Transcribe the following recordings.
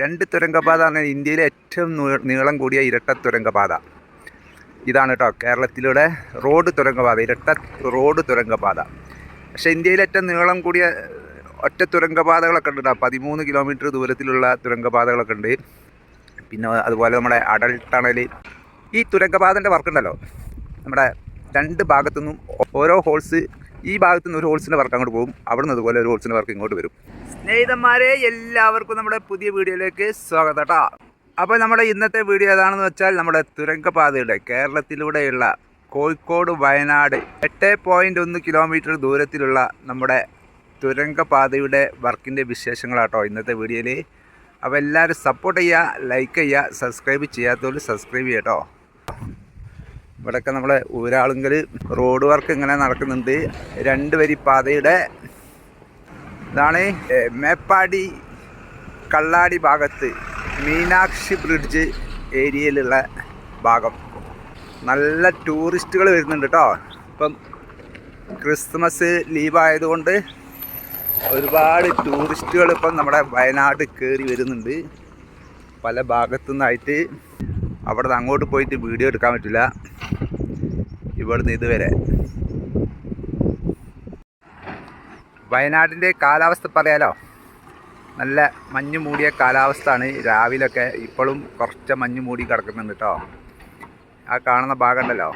രണ്ട് തുരങ്കപാത എന്ന് ഇന്ത്യയിലെ ഏറ്റവും നീളം കൂടിയ ഇരട്ട തുരങ്കപാത. ഇതാണ് കേട്ടോ കേരളത്തിലൂടെ റോഡ് തുരങ്കപാത ഇരട്ട റോഡ് തുരങ്കപാത. പക്ഷേ ഇന്ത്യയിലെ ഏറ്റവും നീളം കൂടിയ ഒറ്റ തുരങ്കപാതകളൊക്കെ ഉണ്ട് കേട്ടോ പതിമൂന്ന് കിലോമീറ്റർ ദൂരത്തിലുള്ള തുരങ്കപാതകളൊക്കെ ഉണ്ട്. പിന്നെ അതുപോലെ നമ്മുടെ അടൽ ടണൽ ഈ തുരങ്കപാതന്റെ വർക്കുണ്ടല്ലോ. നമ്മുടെ രണ്ട് ഭാഗത്തുനിന്നും ഓരോ ഹോൾസ് ഈ ഭാഗത്തു നിന്ന് ഒരു ഹോൾസിന്റെ വർക്ക് അങ്ങോട്ട് പോകും. അവിടെ നിന്ന് അതുപോലെ ഒരു ഹോൾസിന്റെ വർക്ക് ഇങ്ങോട്ട് വരും. സ്നേഹിതന്മാരെ എല്ലാവർക്കും നമ്മുടെ പുതിയ വീഡിയോയിലേക്ക് സ്വാഗതം കേട്ടോ അപ്പോൾ നമ്മുടെ ഇന്നത്തെ വീഡിയോ ഏതാണെന്ന് വെച്ചാൽ നമ്മുടെ തുരങ്കപാതയുടെ കേരളത്തിലൂടെയുള്ള കോഴിക്കോട് വയനാട് എട്ട് പോയിന്റ് ഒന്ന് കിലോമീറ്റർ ദൂരത്തിലുള്ള നമ്മുടെ തുരങ്കപാതയുടെ വർക്കിന്റെ വിശേഷങ്ങളാട്ടോ ഇന്നത്തെ വീഡിയോയിൽ അപ്പോൾ എല്ലാവരും സപ്പോർട്ട് ചെയ്യുക ലൈക്ക് ചെയ്യുക സബ്സ്ക്രൈബ് ചെയ്യാത്തവർ സബ്സ്ക്രൈബ് ചെയ്യട്ടോ ഇവിടെയൊക്കെ നമ്മളെ ഊരാളുങ്കൽ റോഡ് വർക്ക് ഇങ്ങനെ നടക്കുന്നുണ്ട്. രണ്ട് വരി പാതയുടെ ഇതാണ് മേപ്പാടി കള്ളാടി ഭാഗത്ത് മീനാക്ഷി ബ്രിഡ്ജ് ഏരിയയിലുള്ള ഭാഗം. നല്ല ടൂറിസ്റ്റുകൾ വരുന്നുണ്ട് കേട്ടോ ഇപ്പം ക്രിസ്മസ് ലീവ് ആയതുകൊണ്ട് ഒരുപാട് ടൂറിസ്റ്റുകൾ ഇപ്പം നമ്മുടെ വയനാട് കയറി വരുന്നുണ്ട്. പല ഭാഗത്തു നിന്നായിട്ട് അവിടെ അങ്ങോട്ട് പോയിട്ട് വീഡിയോ എടുക്കാൻ പറ്റില്ല. ഇവിടുന്ന് ഇതുവരെ. വയനാടിന്റെ കാലാവസ്ഥ പറയാലോ? നല്ല മഞ്ഞ് മൂടിയ കാലാവസ്ഥയാണ് രാവിലൊക്കെ. ഇപ്പോഴും കുറച്ച് മഞ്ഞ് മൂടി കിടക്കുന്നുണ്ട് കേട്ടോ ആ കാണുന്ന ഭാഗം ഉണ്ടല്ലോ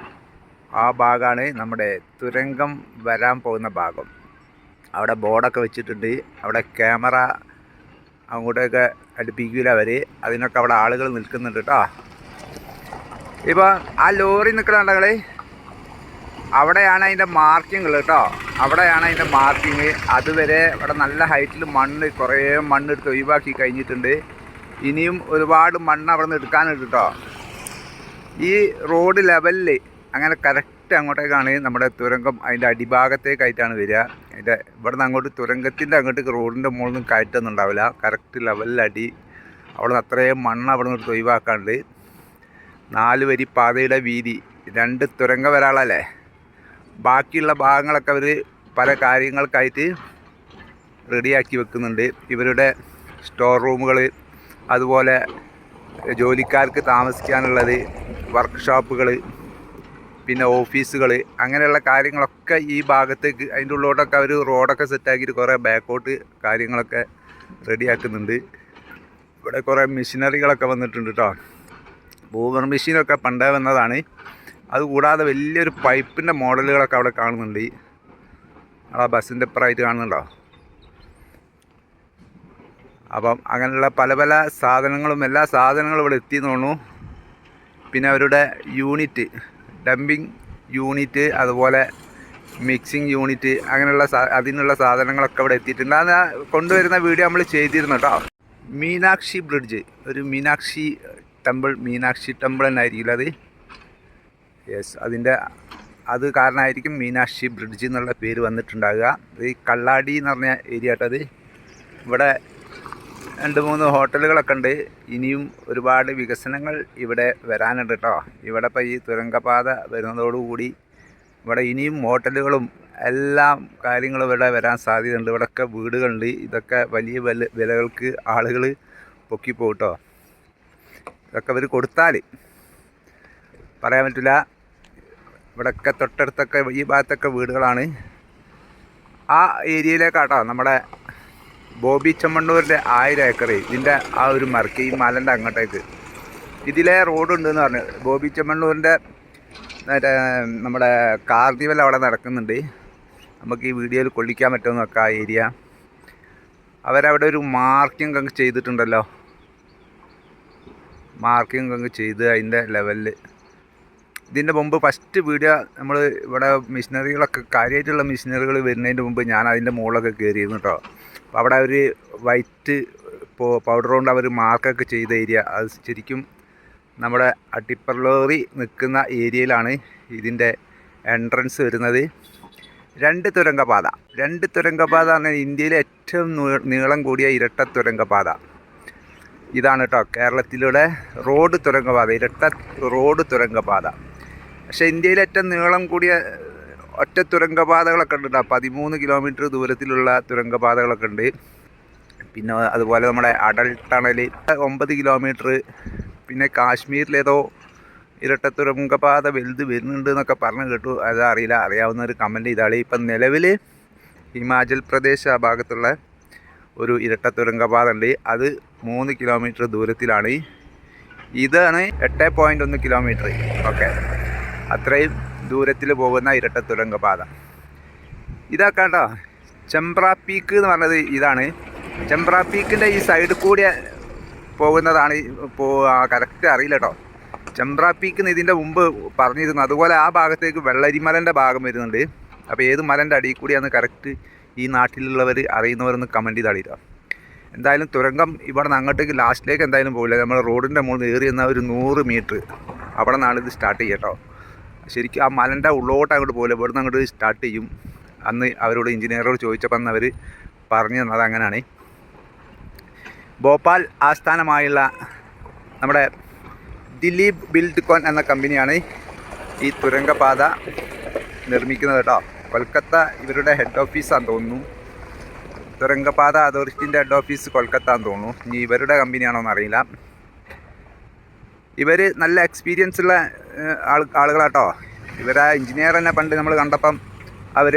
ആ ഭാഗമാണ് നമ്മുടെ തുരങ്കം വരാൻ പോകുന്ന ഭാഗം. അവിടെ ബോർഡൊക്കെ വെച്ചിട്ടുണ്ട്. അവിടെ ക്യാമറ അങ്ങോട്ടൊക്കെ അടുപ്പിക്കില്ല അവർ അതിനൊക്കെ അവിടെ ആളുകൾ നിൽക്കുന്നുണ്ട് കേട്ടോ ഇപ്പോൾ ആ ലോറി നിൽക്കണുണ്ടെങ്കിൽ അവിടെയാണ് അതിന്റെ മാർക്കിംഗ് കേട്ടോ അവിടെയാണ് അതിന്റെ മാർക്കിംഗ് അതുവരെ ഇവിടെ നല്ല ഹൈറ്റിൽ മണ്ണ് കുറേ മണ്ണ് എടുത്ത് ഒഴിവാക്കി കഴിഞ്ഞിട്ടുണ്ട്. ഇനിയും ഒരുപാട് മണ്ണ് അവിടെ നിന്ന് എടുക്കാനുണ്ട് കേട്ടോ ഈ റോഡ് ലെവലിൽ അങ്ങനെ കറക്റ്റ് അങ്ങോട്ടേക്കാണ് നമ്മുടെ തുരങ്കം അതിന്റെ അടിഭാഗത്തേക്കായിട്ടാണ് വരിക. അതിന്റെ ഇവിടെ നിന്ന് അങ്ങോട്ട് തുരങ്കത്തിന്റെ അങ്ങോട്ട് റോഡിന്റെ മുകളിൽ നിന്ന് കയറ്റൊന്നും ഉണ്ടാവില്ല കറക്റ്റ് ലെവലിൽ അടി. അവിടെ നിന്ന് അത്രയും മണ്ണ് അവിടെ നിന്ന് ഒഴിവാക്കാണ്ട് നാല് വരി പാതയുടെ വീതി. രണ്ട് തുരങ്ക വരാളല്ലേ ബാക്കിയുള്ള ഭാഗങ്ങളൊക്കെ അവർ പല കാര്യങ്ങൾക്കായിട്ട് റെഡിയാക്കി വെക്കുന്നുണ്ട്. ഇവരുടെ സ്റ്റോർ റൂമുകൾ അതുപോലെ ജോലിക്കാർക്ക് താമസിക്കാനുള്ളത് വർക്ക്ഷോപ്പുകൾ പിന്നെ ഓഫീസുകൾ അങ്ങനെയുള്ള കാര്യങ്ങളൊക്കെ ഈ ഭാഗത്തേക്ക് അതിന്റെ ഉള്ളോട്ടൊക്കെ അവർ റോഡൊക്കെ സെറ്റാക്കിയിട്ട് കുറേ ബാക്കോട്ട് കാര്യങ്ങളൊക്കെ റെഡിയാക്കുന്നുണ്ട്. ഇവിടെ കുറേ മെഷീനറികളൊക്കെ വന്നിട്ടുണ്ട് കേട്ടോ ബൂമർ മെഷീനൊക്കെ പണ്ടേ വന്നതാണ്. അതുകൂടാതെ വലിയൊരു പൈപ്പിന്റെ മോഡലുകളൊക്കെ അവിടെ കാണുന്നുണ്ട്. ഈ ആ ബസ്സിന്റെ ഇപ്പുറമായിട്ട് കാണുന്നുണ്ടോ? അപ്പം അങ്ങനെയുള്ള പല പല സാധനങ്ങളും എല്ലാ സാധനങ്ങളും ഇവിടെ എത്തിയെന്ന് തോന്നുന്നു. പിന്നെ അവരുടെ യൂണിറ്റ് ഡംപിങ് യൂണിറ്റ് അതുപോലെ മിക്സിങ് യൂണിറ്റ് അങ്ങനെയുള്ള അതിനുള്ള സാധനങ്ങളൊക്കെ ഇവിടെ എത്തിയിട്ടുണ്ട്. അത് കൊണ്ടുവരുന്ന വീഡിയോ നമ്മൾ ചെയ്തിരുന്നു കേട്ടോ. മീനാക്ഷി ബ്രിഡ്ജ് ഒരു മീനാക്ഷി ടെമ്പിൾ മീനാക്ഷി ടെമ്പിൾ എന്നായിരിക്കില്ല അത്? യെസ് അതിന്റെ അത് കാരണമായിരിക്കും മീനാക്ഷി ബ്രിഡ്ജ് എന്നുള്ള പേര് വന്നിട്ടുണ്ടാകുക. ഈ കള്ളാടി എന്ന് പറഞ്ഞ ഏരിയ കേട്ടത് ഇവിടെ രണ്ട് മൂന്ന് ഹോട്ടലുകളൊക്കെ ഉണ്ട്. ഇനിയും ഒരുപാട് വികസനങ്ങൾ ഇവിടെ വരാനുണ്ട് കേട്ടോ. ഇവിടെ ഇപ്പോൾ ഈ തുരങ്കപാത വരുന്നതോടുകൂടി ഇവിടെ ഇനിയും ഹോട്ടലുകളും എല്ലാം കാര്യങ്ങളും ഇവിടെ വരാൻ സാധ്യതയുണ്ട്. ഇവിടെയൊക്കെ വീടുകളുണ്ട്. ഇതൊക്കെ വലിയ വില വിലകൾക്ക് ആളുകൾ പൊക്കിപ്പോട്ടോ ഇതൊക്കെ ഇവർ കൊടുത്താൽ പറയാൻ പറ്റില്ല ഇവിടെയൊക്കെ തൊട്ടടുത്തൊക്കെ ഈ ഭാഗത്തൊക്കെ വീടുകളാണ്. ആ ഏരിയയിലേക്കാട്ടോ നമ്മുടെ ബോബി ചെമ്മണ്ണൂരിന്റെ ആയിരം ഏക്കർ ഇതിന്റെ ആ ഒരു മറക്ക് ഈ മലന്റെ അങ്ങോട്ടേക്ക്. ഇതിലെ റോഡുണ്ടെന്ന് പറഞ്ഞു. ബോബി ചെമ്മണ്ണൂരിന്റെ മറ്റേ നമ്മുടെ കാർണിവൽ അവിടെ നടക്കുന്നുണ്ട്. നമുക്ക് ഈ വീഡിയോയിൽ കൊള്ളിക്കാൻ പറ്റുമെന്ന് നോക്കാം ആ ഏരിയ. അവരവിടെ ഒരു മാർക്കിംഗ് അങ്ങ് ചെയ്തിട്ടുണ്ടല്ലോ. മാർക്കിംഗ് അങ്ങ് ചെയ്ത് അതിന്റെ ലെവലിൽ ഇതിന്റെ മുമ്പ് ഫസ്റ്റ് വീഡിയോ നമ്മൾ ഇവിടെ മെഷീനറികളൊക്കെ കാര്യമായിട്ടുള്ള മിഷനറികൾ വരുന്നതിന്റെ മുമ്പ് ഞാൻ അതിന്റെ മുകളിലൊക്കെ കയറിയിരുന്നു കേട്ടോ അപ്പോൾ അവിടെ അവർ വൈറ്റ് പൗഡർ കൊണ്ട് അവർ മാർക്കൊക്കെ ചെയ്ത ഏരിയ അത് ശരിക്കും നമ്മുടെ അട്ടിപ്പർ ലോറി നിൽക്കുന്ന ഏരിയയിലാണ് ഇതിന്റെ എൻട്രൻസ് വരുന്നത്. രണ്ട് തുരങ്കപാത. രണ്ട് തുരങ്കപാത പറഞ്ഞാൽ ഇന്ത്യയിലെ ഏറ്റവും നീളം കൂടിയ ഇരട്ട തുരങ്കപാത. ഇതാണ് കേട്ടോ കേരളത്തിലൂടെ റോഡ് തുരങ്കപാത ഇരട്ട റോഡ് തുരങ്കപാത. പക്ഷേ ഇന്ത്യയിലെ ഏറ്റവും നീളം കൂടിയ ഒറ്റ തുരങ്കപാതകളൊക്കെ ഉണ്ട് കേട്ടോ പതിമൂന്ന് കിലോമീറ്റർ ദൂരത്തിലുള്ള തുരങ്കപാതകളൊക്കെ ഉണ്ട്. പിന്നെ അതുപോലെ നമ്മുടെ അടൽ ടണൽ ഒമ്പത് കിലോമീറ്റർ. പിന്നെ കാശ്മീരിലേതോ ഇരട്ട തുരങ്കപാത വലുത് വരുന്നുണ്ട് എന്നൊക്കെ പറഞ്ഞു കേട്ടു. അത് അറിയില്ല അറിയാവുന്ന ഒരു കമന്റ് ഇതാണ് ഇപ്പം നിലവിൽ ഹിമാചൽ പ്രദേശ് ആ ഭാഗത്തുള്ള ഒരു ഇരട്ട തുരങ്കപാത ഉണ്ട്. അത് മൂന്ന് കിലോമീറ്റർ ദൂരത്തിലാണ്. ഇതാണ് എട്ട് പോയിന്റ് ഒന്ന് കിലോമീറ്റർ. ഓക്കെ. അത്രയും ദൂരത്തിൽ പോകുന്ന ഇരട്ട തുരങ്കപാത. ഇതാ കേട്ടോ ചെമ്പ്ര പീക്ക് എന്ന് പറഞ്ഞത് ഇതാണ്. ചെമ്പ്ര പീക്കിന്റെ ഈ സൈഡിൽ കൂടി പോകുന്നതാണ് കറക്റ്റ് അറിയില്ല കേട്ടോ. ചെമ്പ്ര പീക്ക് എന്ന് ഇതിന്റെ മുമ്പ് പറഞ്ഞിരുന്നു. അതുപോലെ ആ ഭാഗത്തേക്ക് വെള്ളരിമലന്റെ ഭാഗം വരുന്നുണ്ട്. അപ്പോൾ ഏത് മലന്റെ അടിയിൽ കൂടിയാണ് കറക്റ്റ് ഈ നാട്ടിലുള്ളവർ അറിയുന്നവരൊന്ന് കമന്റ് ചെയ്ത് അറിയില്ല എന്തായാലും തുരങ്കം ഇവിടെ നിന്ന് അങ്ങോട്ടേക്ക് ലാസ്റ്റിലേക്ക് എന്തായാലും പോകില്ല നമ്മൾ റോഡിന്റെ മുകളിൽ ഏറി എന്നാൽ ഒരു നൂറ് മീറ്റർ അവിടെ നിന്നാണ് ഇത് സ്റ്റാർട്ട് ചെയ്യുക കേട്ടോ. ശരിക്കും ആ മലന്റെ ഉള്ളോട്ട് അങ്ങോട്ട് പോകില്ല ഇവിടുന്ന് അങ്ങോട്ട് സ്റ്റാർട്ട് ചെയ്യും. അന്ന് അവരോട് എഞ്ചിനീയറോട് ചോദിച്ചപ്പോൾ അന്ന് അവർ പറഞ്ഞു തന്നത് അങ്ങനെയാണ്. ഭോപ്പാൽ ആസ്ഥാനമായുള്ള നമ്മുടെ ദിലീപ് ബിൽഡ്കോൺ എന്ന കമ്പനിയാണ് ഈ തുരങ്കപാത നിർമ്മിക്കുന്നത് കേട്ടോ. കൊൽക്കത്ത ഇവരുടെ ഹെഡ് ഓഫീസാന്ന് തോന്നുന്നു. തുരങ്കപാത അതോറിറ്റിന്റെ ഹെഡ് ഓഫീസ് കൊൽക്കത്ത എന്ന് തോന്നുന്നു. ഇനി ഇവരുടെ കമ്പനിയാണോ എന്നറിയില്ല ഇവർ നല്ല എക്സ്പീരിയൻസ് ഉള്ള ആളുകളാട്ടോ. ഇവരാ എഞ്ചിനീയർ തന്നെ പണ്ട് നമ്മൾ കണ്ടപ്പം അവർ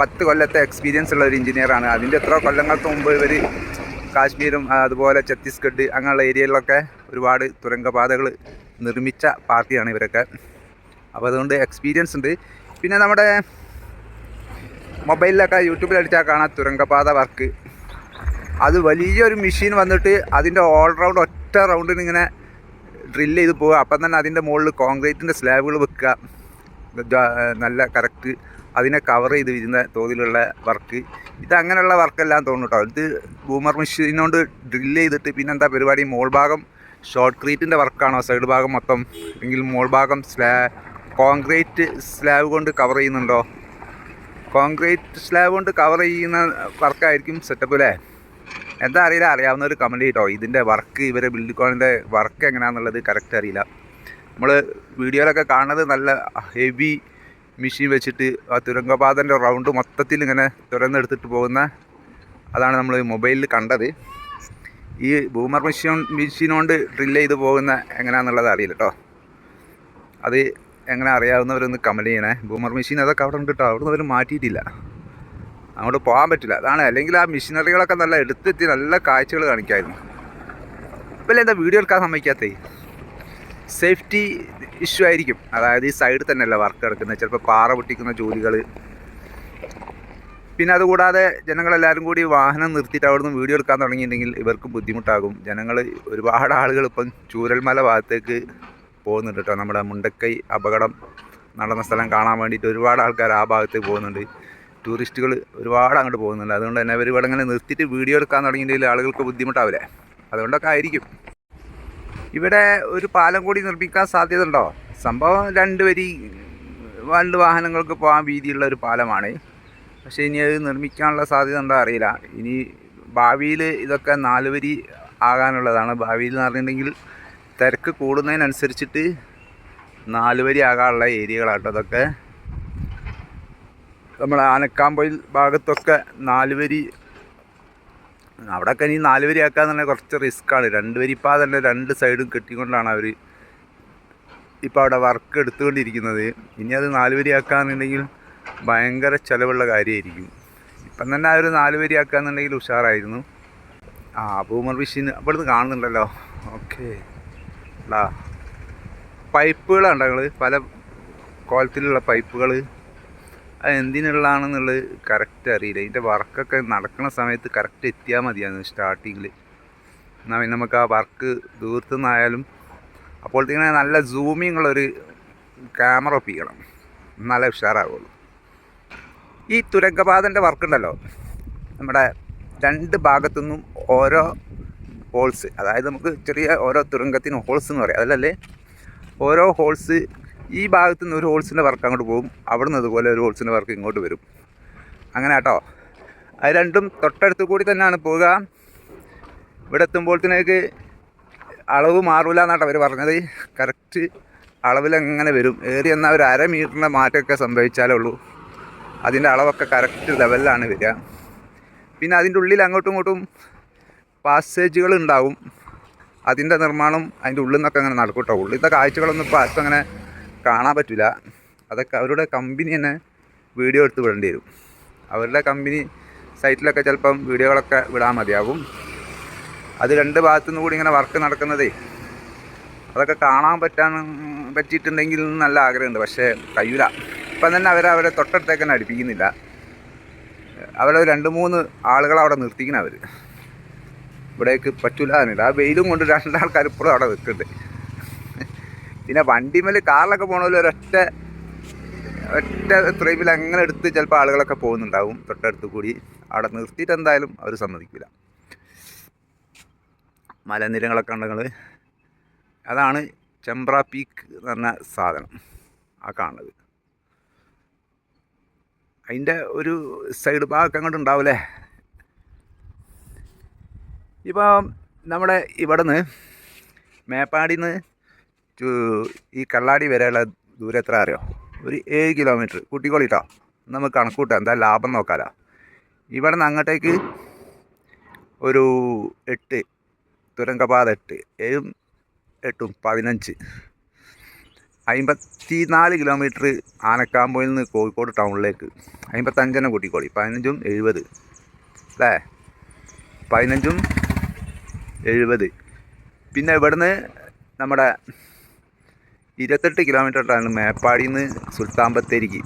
പത്ത് കൊല്ലത്തെ എക്സ്പീരിയൻസ് ഉള്ള ഒരു എഞ്ചിനീയറാണ് അതിന്റെ എത്ര കൊല്ലങ്ങൾക്ക് മുമ്പ് ഇവർ കാശ്മീരും അതുപോലെ ഛത്തീസ്ഗഡ് അങ്ങനെയുള്ള ഏരിയയിലൊക്കെ ഒരുപാട് തുരങ്കപാതകൾ നിർമ്മിച്ച പാർട്ടിയാണ് ഇവരൊക്കെ. അപ്പോൾ അതുകൊണ്ട് എക്സ്പീരിയൻസ് ഉണ്ട്. പിന്നെ നമ്മുടെ മൊബൈലിലൊക്കെ യൂട്യൂബിൽ അടിച്ചാൽ കാണാം തുരങ്കപാത വർക്ക്. അത് വലിയൊരു മെഷീൻ വന്നിട്ട് അതിന്റെ ഓൾ റൗണ്ട് ഒറ്റ റൗണ്ടിന് ഇങ്ങനെ ഡ്രില്ല് ചെയ്ത് പോവുക. അപ്പം തന്നെ അതിന്റെ മുകളിൽ കോൺക്രീറ്റിന്റെ സ്ലാബുകൾ വെക്കുക. നല്ല കറക്റ്റ് അതിനെ കവർ ചെയ്ത് വരുന്ന തോതിലുള്ള വർക്ക് ഇത് അങ്ങനെയുള്ള വർക്കെല്ലാം തോന്നും കേട്ടോ ഇത് ബൂമർ മെഷീനോണ്ട് ഡ്രില്ല് ചെയ്തിട്ട് പിന്നെന്താ പരിപാടി? മോൾ ഭാഗം ഷോർട്ട് ക്രീറ്റിന്റെ വർക്കാണോ സൈഡ് ഭാഗം മൊത്തം? അല്ലെങ്കിൽ മോൾ ഭാഗം സ്ലാ കോൺക്രീറ്റ് സ്ലാബ് കൊണ്ട് കവർ ചെയ്യുന്നുണ്ടോ? കോൺക്രീറ്റ് സ്ലാബ് കൊണ്ട് കവർ ചെയ്യുന്ന വർക്കായിരിക്കും സെറ്റപ്പ് അല്ലേ എന്താ അറിയില്ല അറിയാവുന്ന ഒരു കമന്റ് കേട്ടോ ഇതിന്റെ വർക്ക് ഇവരെ ബിൽഡിക്കോണിന്റെ വർക്ക് എങ്ങനെയാണെന്നുള്ളത് കറക്റ്റ് അറിയില്ല. നമ്മൾ വീഡിയോയിലൊക്കെ കാണുന്നത് നല്ല ഹെവി മെഷീൻ വെച്ചിട്ട് ആ തുരങ്കപാതന്റെ റൗണ്ട് മൊത്തത്തിൽ ഇങ്ങനെ തുറന്നെടുത്തിട്ട് പോകുന്ന അതാണ് നമ്മൾ മൊബൈലിൽ കണ്ടത്. ഈ ബൂമർ മെഷീൻ മെഷീൻ കൊണ്ട് ഡ്രില്ല് ചെയ്ത് പോകുന്ന എങ്ങനെയാണെന്നുള്ളത് അറിയില്ല കേട്ടോ അത് എങ്ങനെ അറിയാവുന്നവരൊന്ന് കമന്റ് ചെയ്യണേ. ബൂമർ മെഷീൻ അതൊക്കെ അവിടെ ഉണ്ട് കേട്ടോ അവിടെ നിന്ന് അവർ മാറ്റിയിട്ടില്ല. അങ്ങോട്ട് പോകാൻ പറ്റില്ല. അതാണ് അല്ലെങ്കിൽ ആ മിഷനറികളൊക്കെ നല്ല എടുത്തെത്തി നല്ല കാഴ്ചകൾ കാണിക്കായിരുന്നു. ഇപ്പം എന്താ വീഡിയോ എടുക്കാൻ സമ്മതിക്കാത്തേ? സേഫ്റ്റി ഇഷ്യൂ ആയിരിക്കും. അതായത് ഈ സൈഡിൽ തന്നെയല്ല വർക്ക് എടുക്കുന്നത് ചിലപ്പോൾ പാറ പൊട്ടിക്കുന്ന ജോലികൾ പിന്നെ അതുകൂടാതെ ജനങ്ങളെല്ലാവരും കൂടി വാഹനം നിർത്തിയിട്ട് അവിടുന്ന് വീഡിയോ എടുക്കാൻ തുടങ്ങിയിട്ടുണ്ടെങ്കിൽ ഇവർക്കും ബുദ്ധിമുട്ടാകും. ജനങ്ങൾ ഒരുപാട് ആളുകൾ ഇപ്പം ചൂരൽമല ഭാഗത്തേക്ക് പോകുന്നുണ്ട് കേട്ടോ. നമ്മുടെ മുണ്ടക്കൈ അപകടം നടന്ന സ്ഥലം കാണാൻ വേണ്ടിയിട്ട് ഒരുപാട് ആൾക്കാർ ആ ഭാഗത്തേക്ക് പോകുന്നുണ്ട്. ടൂറിസ്റ്റുകൾ ഒരുപാട് അങ്ങോട്ട് പോകുന്നുണ്ട്. അതുകൊണ്ട് തന്നെ അവർ ഇവിടെ ഇങ്ങനെ നിർത്തിയിട്ട് വീഡിയോ എടുക്കാൻ തുടങ്ങിയിട്ടുണ്ടെങ്കിൽ ആളുകൾക്ക് ബുദ്ധിമുട്ടാവില്ലേ? അതുകൊണ്ടൊക്കെ ആയിരിക്കും. ഇവിടെ ഒരു പാലം കൂടി നിർമ്മിക്കാൻ സാധ്യത ഉണ്ടോ? സംഭവം രണ്ട് വരി രണ്ട് വാഹനങ്ങൾക്ക് പോകാൻ വീതിയുള്ള ഒരു പാലമാണ്. പക്ഷേ ഇനി അത് നിർമ്മിക്കാനുള്ള സാധ്യത ഉണ്ടോ അറിയില്ല. ഇനി ഭാവിയിൽ ഇതൊക്കെ നാല് വരി ആകാനുള്ളതാണ്. ഭാവിയിൽ എന്ന് പറഞ്ഞിട്ടുണ്ടെങ്കിൽ തിരക്ക് കൂടുന്നതിനനുസരിച്ചിട്ട് നാല് വരി ആകാനുള്ള ഏരിയകളാട്ടോ അതൊക്കെ നമ്മൾ ആനക്കാമ്പൊയിൽ ഭാഗത്തൊക്കെ നാല് വരി അവിടെയൊക്കെ ഇനി നാല് വരി ആക്കാൻ തന്നെ കുറച്ച് റിസ്ക്കാണ് രണ്ട് വരിപ്പാ തന്നെ രണ്ട് സൈഡും കെട്ടിക്കൊണ്ടാണ് അവർ ഇപ്പോൾ അവിടെ വർക്ക് എടുത്തുകൊണ്ടിരിക്കുന്നത്. ഇനി അത് നാല് വരി ആക്കാന്നുണ്ടെങ്കിൽ ഭയങ്കര ചിലവുള്ള കാര്യമായിരിക്കും ഇപ്പം തന്നെ ആ ഒരു നാല് വരി ആക്കാന്നുണ്ടെങ്കിൽ ഉഷാറായിരുന്നു. ആ ബൂമർ മെഷീൻ അവിടുന്ന് കാണുന്നുണ്ടല്ലോ. ഓക്കെ അല്ല പൈപ്പുകളാണ് ഞങ്ങൾ പല കോലത്തിലുള്ള പൈപ്പുകൾ അത് എന്തിനുള്ളതാണെന്നുള്ളത് കറക്റ്റ് അറിയില്ല. ഇതിന്റെ വർക്കൊക്കെ നടക്കുന്ന സമയത്ത് കറക്റ്റ് എത്തിയാൽ മതിയായിരുന്നു സ്റ്റാർട്ടിങ്ങിൽ എന്നാൽ പിന്നെ നമുക്ക് ആ വർക്ക് ദൂരത്തുനിന്നായാലും അപ്പോഴത്തേക്കിനെ നല്ല സൂമിങ് ഉള്ളൊരു ക്യാമറ ഒപ്പിക്കണം. എന്നാലേ ഉഷാറാവുള്ളൂ. ഈ തുരങ്കപാതന്റെ വർക്കുണ്ടല്ലോ നമ്മുടെ രണ്ട് ഭാഗത്തുനിന്നും ഓരോ ഹോൾസ് അതായത് നമുക്ക് ചെറിയ ഓരോ തുരങ്കത്തിന് ഹോൾസ് എന്ന് പറയാം. അതല്ലേ? ഓരോ ഹോൾസ് ഈ ഭാഗത്തു നിന്ന് ഒരു ഹോൾസിന്റെ വർക്ക് അങ്ങോട്ട് പോകും. അവിടെ നിന്ന് അതുപോലെ ഒരു ഹോൾസിന്റെ വർക്ക് ഇങ്ങോട്ട് വരും. അങ്ങനെ കേട്ടോ. അത് രണ്ടും തൊട്ടടുത്ത് കൂടി തന്നെയാണ് പോവുക. ഇവിടെ എത്തുമ്പോഴത്തേക്ക് അളവ് മാറില്ല എന്നാട്ടോ അവർ പറഞ്ഞത്. കറക്റ്റ് അളവിലങ്ങനെ വരും? ഏറി എന്നാൽ ഒരു അര മീറ്ററിന്റെ മാറ്റമൊക്കെ സംഭവിച്ചാലേ ഉള്ളൂ. അതിന്റെ അളവൊക്കെ കറക്റ്റ് ലെവലിലാണ് വരിക. പിന്നെ അതിന്റെ ഉള്ളിൽ അങ്ങോട്ടും ഇങ്ങോട്ടും പാസേജുകൾ ഉണ്ടാവും. അതിന്റെ നിർമ്മാണം അതിന്റെ ഉള്ളിൽ നിന്നൊക്കെ അങ്ങനെ നടക്കും കേട്ടോ. ഉള്ളിലത്തെ കാഴ്ചകളൊന്നും ഇപ്പോൾ ആർക്കും അങ്ങനെ കാണാൻ പറ്റില്ല അതൊക്കെ അവരുടെ കമ്പനി തന്നെ വീഡിയോ എടുത്ത് വിടേണ്ടി വരും. അവരുടെ കമ്പനി സൈറ്റിലൊക്കെ ചിലപ്പം വീഡിയോകളൊക്കെ വിടാൻ മതിയാകും അത് രണ്ട് ഭാഗത്തു നിന്ന് കൂടി ഇങ്ങനെ വർക്ക് നടക്കുന്നതേ അതൊക്കെ കാണാൻ പറ്റാൻ പറ്റിയിട്ടുണ്ടെങ്കിൽ നല്ല ആഗ്രഹമുണ്ട്. പക്ഷേ കഴിയൂല. ഇപ്പം തന്നെ അവർ അവരെ തൊട്ടടുത്തേക്ക് തന്നെ അടുപ്പിക്കുന്നില്ല. അവിടെ രണ്ട് മൂന്ന് ആളുകൾ അവിടെ നിർത്തിക്കണം അവർ ഇവിടേക്ക് പറ്റൂല ആ വെയിലും കൊണ്ട് രണ്ടാൾക്കാർ ഇപ്പോഴും അവിടെ നിൽക്കുന്നുണ്ട്. പിന്നെ വണ്ടിമേൽ കാറിലൊക്കെ പോകണമെങ്കിൽ ഒരൊറ്റ ഒറ്റ ത്രൈമിൽ അങ്ങനെ എടുത്ത് ചിലപ്പോൾ ആളുകളൊക്കെ പോകുന്നുണ്ടാവും തൊട്ടടുത്ത് കൂടി. അവിടെ നിർത്തിയിട്ട് എന്തായാലും അവർ സമ്മതിക്കില്ല മലനിരകളൊക്കെ ഉണ്ടെങ്കിൽ അതാണ് ചെമ്പ്ര പീക്ക് എന്ന് പറഞ്ഞ സാധനം ആ കാണുന്നത്. അതിന്റെ ഒരു സൈഡ് ഭാഗമൊക്കെ അങ്ങോട്ട് ഉണ്ടാവില്ലേ ഇപ്പം നമ്മുടെ ഇവിടെ നിന്ന് മേപ്പാടിയിൽ നിന്ന് ഈ കള്ളാടി വരെയുള്ള ദൂരം എത്ര അറിയോ? ഒരു ഏഴ് കിലോമീറ്റർ കൂട്ടിക്കോളിട്ടോ? നമുക്ക് കണക്കൂട്ടാം. എന്താ ലാഭം നോക്കാലോ. ഇവിടെ നിന്ന് അങ്ങോട്ടേക്ക് ഒരു എട്ട് തുരങ്കപാത എട്ട് ഏഴും എട്ടും പതിനഞ്ച്. അമ്പത്തി നാല് കിലോമീറ്റർ ആനക്കാമ്പോയിൽ നിന്ന് കോഴിക്കോട് ടൗണിലേക്ക് അമ്പത്തഞ്ചെണ്ണം കൂട്ടിക്കോളി. പതിനഞ്ചും എഴുപത്. അല്ലേ? പതിനഞ്ചും എഴുപത്. പിന്നെ ഇവിടുന്ന് നമ്മുടെ ഇരുപത്തെട്ട് കിലോമീറ്ററാണ് മേപ്പാടിയിൽ നിന്ന് സുൽത്താൻ ബത്തേരിക്ക്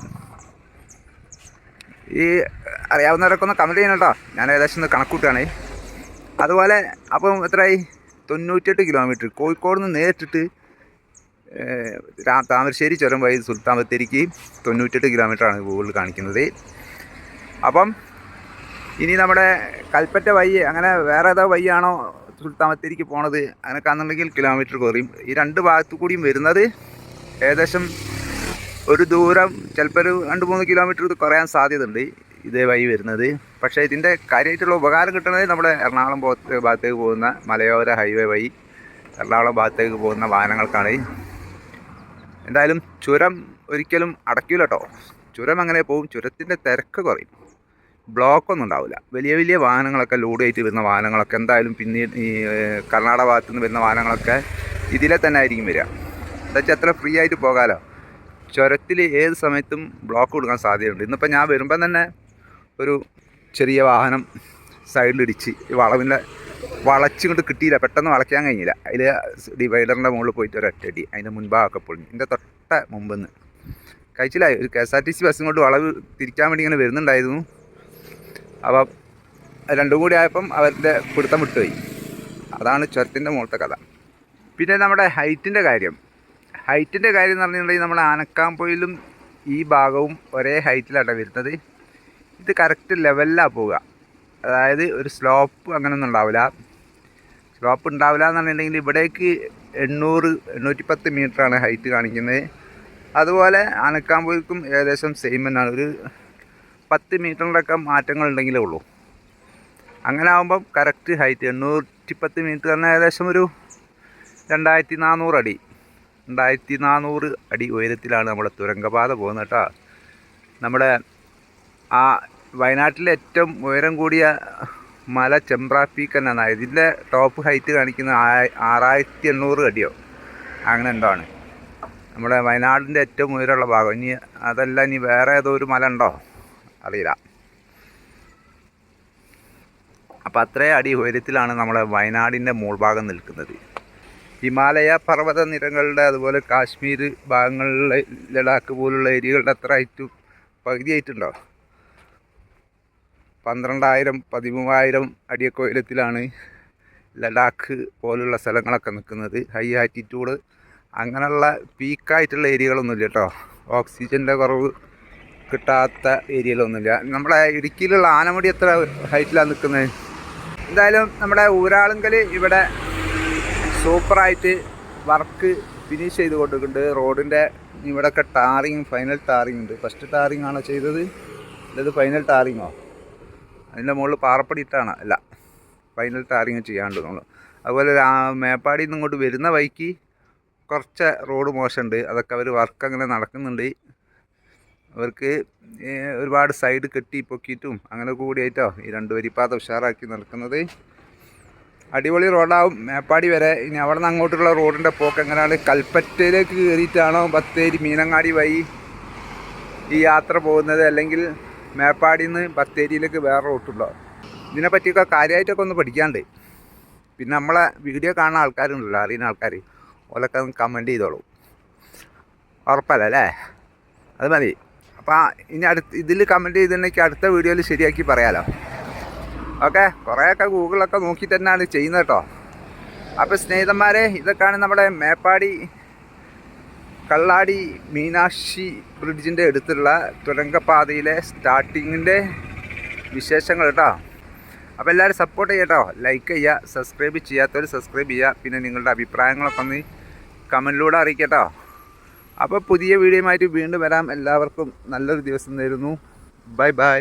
ഈ അറിയാവുന്നവരൊക്കെ ഒന്ന് കമന്റ് ചെയ്യണം കേട്ടോ. ഞാൻ ഏകദേശം ഒന്ന് കണക്കൂട്ടാണ് അതുപോലെ അപ്പം എത്രയായി? തൊണ്ണൂറ്റെട്ട് കിലോമീറ്റർ. കോഴിക്കോട് നിന്ന് നേരിട്ടിട്ട് താമരശ്ശേരി ചുരം വഴി സുൽത്താൻ ബത്തേരിക്ക് തൊണ്ണൂറ്റെട്ട് കിലോമീറ്ററാണ് ഗൂഗിളിൽ കാണിക്കുന്നത്. അപ്പം ഇനി നമ്മുടെ കൽപ്പറ്റ വഴി അങ്ങനെ വേറെ ഏതോ വഴിയാണോ സുൽത്താൻ ബത്തേരിക്ക് പോണത് അങ്ങനെയൊക്കെ ആണെന്നുണ്ടെങ്കിൽ കിലോമീറ്റർ കുറയും. ഈ രണ്ട് ഭാഗത്തു കൂടിയും വരുന്നത് ഏകദേശം ഒരു ദൂരം ചിലപ്പോൾ ഒരു രണ്ട് മൂന്ന് കിലോമീറ്റർ ഇത് കുറയാൻ സാധ്യതയുണ്ട് ഇതേ വഴി വരുന്നത്. പക്ഷേ ഇതിന്റെ കാര്യമായിട്ടുള്ള ഉപകാരം കിട്ടുന്നത് നമ്മുടെ എറണാകുളം ഭാഗത്തേക്ക് പോകുന്ന മലയോര ഹൈവേ വഴി എറണാകുളം ഭാഗത്തേക്ക് പോകുന്ന വാഹനങ്ങൾക്കാണ്. എന്തായാലും ചുരം ഒരിക്കലും അടയ്ക്കില്ല കേട്ടോ ചുരം അങ്ങനെ പോകും. ചുരത്തിന്റെ തിരക്ക് കുറയും. ബ്ലോക്കൊന്നും ഉണ്ടാവില്ല. വലിയ വലിയ വാഹനങ്ങളൊക്കെ ലോഡ് ആയിട്ട് വരുന്ന വാഹനങ്ങളൊക്കെ എന്തായാലും പിന്നീട് ഈ കർണാടക ഭാഗത്തു നിന്ന് വരുന്ന വാഹനങ്ങളൊക്കെ ഇതിലെ തന്നെ ആയിരിക്കും വരിക. എന്താ വെച്ചാൽ ഫ്രീ ആയിട്ട് പോകാമല്ലോ ചുരത്തിൽ ഏത് സമയത്തും ബ്ലോക്ക് കൊടുക്കാൻ സാധ്യതയുണ്ട്. ഇന്നിപ്പോൾ ഞാൻ വരുമ്പം തന്നെ ഒരു ചെറിയ വാഹനം സൈഡിലിടിച്ച് വളവിന്റെ വളച്ചിങ്ങോട്ട് കിട്ടിയില്ല. പെട്ടെന്ന് വളയ്ക്കാൻ കഴിഞ്ഞില്ല. അതിൽ ഡിവൈഡറിന്റെ മുകളിൽ പോയിട്ട് ഒരു ഒറ്റടി അതിന്റെ മുൻഭാഗമൊക്കെ പൊളിഞ്ഞു. എന്റെ തൊട്ട മുമ്പെന്ന് കഴിച്ചില്ലായി? ഒരു K S R T C ബസ്സും കൊണ്ട് വളവ് തിരിക്കാൻ വേണ്ടി ഇങ്ങനെ വരുന്നുണ്ടായിരുന്നു. അപ്പം രണ്ടും കൂടി ആയപ്പം അവരുടെ പിടുത്തം വിട്ടുപോയി. അതാണ് ചുരത്തിന്റെ മുകളത്തെ കഥ. പിന്നെ നമ്മുടെ ഹൈറ്റിന്റെ കാര്യം. ഹൈറ്റിന്റെ കാര്യം എന്ന് പറഞ്ഞിട്ടുണ്ടെങ്കിൽ നമ്മൾ ആനക്കാമ്പൊയിലും ഈ ഭാഗവും ഒരേ ഹൈറ്റിലാണ് വരുന്നത്. ഇത് കറക്റ്റ് ലെവലിലാണ് പോവുക. അതായത് ഒരു സ്ലോപ്പ് അങ്ങനെയൊന്നും ഉണ്ടാവില്ല. സ്ലോപ്പ് ഉണ്ടാവില്ല എന്ന് പറഞ്ഞിട്ടുണ്ടെങ്കിൽ ഇവിടേക്ക് എണ്ണൂറ് എണ്ണൂറ്റി പത്ത് മീറ്ററാണ് ഹൈറ്റ് കാണിക്കുന്നത്. അതുപോലെ ആനക്കാമ്പൊയിൽക്കും ഏകദേശം സെയിം തന്നെയാണ്. ഒരു പത്ത് മീറ്ററിലൊക്കെ മാറ്റങ്ങൾ ഉണ്ടെങ്കിലേ ഉള്ളൂ. അങ്ങനെ ആകുമ്പം കറക്റ്റ് ഹൈറ്റ് എണ്ണൂറ്റി പത്ത് മീറ്റർ തന്നെ ഏകദേശം ഒരു രണ്ടായിരത്തി നാനൂറ് അടി. രണ്ടായിരത്തി നാനൂറ് അടി ഉയരത്തിലാണ് നമ്മുടെ തുരങ്കപാത പോകുന്നത് കേട്ടോ. നമ്മുടെ ആ വയനാട്ടിലെ ഏറ്റവും ഉയരം കൂടിയ മല ചെമ്പ്ര പീക്ക് എന്നാണ്. ഇതിന്റെ ടോപ്പ് ഹൈറ്റ് കാണിക്കുന്ന ആറായിരത്തി എണ്ണൂറ് അടിയോ. അങ്ങനെ എന്തോ നമ്മുടെ വയനാടിന്റെ ഏറ്റവും ഉയരമുള്ള ഭാഗം. ഇനി അതല്ല ഇനി വേറെ ഏതോ ഒരു മല ഉണ്ടോ? അറിയില്ല. അപ്പോൾ അത്രയും അടി ഉയരത്തിലാണ് നമ്മുടെ വയനാടിന്റെ മുൾഭാഗം നിൽക്കുന്നത്. ഹിമാലയ പർവത നിരകളുടെ അതുപോലെ കാശ്മീർ ഭാഗങ്ങളിലെ ലഡാക്ക് പോലുള്ള ഏരിയകളുടെ അത്ര ഹൈറ്റ് പകുതി ആയിട്ടുണ്ടോ പന്ത്രണ്ടായിരം പതിമൂവായിരം അടിയൊക്കെ ഉയരത്തിലാണ് ലഡാക്ക് പോലുള്ള സ്ഥലങ്ങളൊക്കെ നിൽക്കുന്നത്. ഹൈ ആറ്റിറ്റ്യൂഡ് അങ്ങനെയുള്ള പീക്കായിട്ടുള്ള ഏരിയകളൊന്നുമില്ല കേട്ടോ. ഓക്സിജന്റെ കുറവ് കിട്ടാത്ത ഏരിയയിലൊന്നുമില്ല. നമ്മുടെ ഇടുക്കിയിലുള്ള ആനമുടി എത്ര ഹൈറ്റിലാണ് നിൽക്കുന്നത്? എന്തായാലും നമ്മുടെ ഊരാളുങ്കൽ ഇവിടെ സൂപ്പറായിട്ട് വർക്ക് ഫിനിഷ് ചെയ്ത് കൊടുക്കുന്നുണ്ട് റോഡിന്റെ ഇവിടെയൊക്കെ ടാറിങ് ഫൈനൽ ടാറിങ് ഉണ്ട്. ഫസ്റ്റ് ടാറിങ് ആണോ ചെയ്തത്? ഇത് ഫൈനൽ ടാറിങ്ങോ? അതിന്റെ മുകളിൽ പാറപ്പടി ഇട്ടാണ്. അല്ല ഫൈനൽ ടാറിങ് ചെയ്യാണ്ട് നമ്മൾ അതുപോലെ മേപ്പാടിയിൽ നിന്ന് ഇങ്ങോട്ട് വരുന്ന വഴിക്ക് കുറച്ച് റോഡ് മോശമുണ്ട്. അതൊക്കെ അവർ വർക്ക് അങ്ങനെ നടക്കുന്നുണ്ട്. അവർക്ക് ഒരുപാട് സൈഡ് കെട്ടി പൊക്കിയിട്ടും അങ്ങനെ കൂടിയായിട്ടോ ഈ രണ്ട് വരിപ്പാത ഉഷാറാക്കി നടക്കുന്നത് അടിപൊളി റോഡാവും. മേപ്പാടി വരെ ഇനി അവിടെ നിന്ന് അങ്ങോട്ടുള്ള റോഡിന്റെ പോക്ക് എങ്ങനെയാണ്? കൽപ്പറ്റയിലേക്ക് കയറിയിട്ടാണോ ബത്തേരി മീനങ്ങാടി വഴി ഈ യാത്ര പോകുന്നത്? അല്ലെങ്കിൽ മേപ്പാടിയിൽ നിന്ന് ബത്തേരിയിലേക്ക് വേറെ റൂട്ടുണ്ടോ? ഇതിനെ പറ്റിയൊക്കെ കാര്യമായിട്ടൊക്കെ ഒന്ന് പഠിക്കാണ്ട്. പിന്നെ നമ്മളെ വീഡിയോ കാണുന്ന ആൾക്കാരുണ്ടല്ലോ അറിയുന്ന ആൾക്കാർ ഓലൊക്കെ ഒന്ന് കമന്റ് ചെയ്തോളൂ. ഉറപ്പല്ല? അല്ലേ? അത് മതി. അപ്പോൾ ഇനി അടുത്ത് ഇതിൽ കമന്റ് ചെയ്തിട്ടുണ്ടെങ്കിൽ അടുത്ത വീഡിയോയിൽ ശരിയാക്കി പറയാലോ. ഓക്കെ കുറേയൊക്കെ ഗൂഗിളൊക്കെ നോക്കി തന്നെയാണ് ചെയ്യുന്നത് കേട്ടോ. അപ്പോൾ സ്നേഹിതന്മാരെ ഇതൊക്കെയാണ് നമ്മുടെ മേപ്പാടി കള്ളാടി മീനാക്ഷി ബ്രിഡ്ജിന്റെ അടുത്തുള്ള തുരങ്കപാതയിലെ സ്റ്റാർട്ടിങ്ങിന്റെ വിശേഷങ്ങൾ കേട്ടോ. അപ്പോൾ എല്ലാവരും സപ്പോർട്ട് ചെയ്യട്ടോ ലൈക്ക് ചെയ്യുക സബ്സ്ക്രൈബ് ചെയ്യാത്തവർ സബ്സ്ക്രൈബ് ചെയ്യുക. പിന്നെ നിങ്ങളുടെ അഭിപ്രായങ്ങളൊക്കെ ഒന്ന് കമന്റിലൂടെ അറിയിക്കട്ടോ അപ്പോൾ പുതിയ വീഡിയോയുമായിട്ട് വീണ്ടും വരാം. എല്ലാവർക്കും നല്ലൊരു ദിവസം നേരുന്നു ബൈ ബൈ.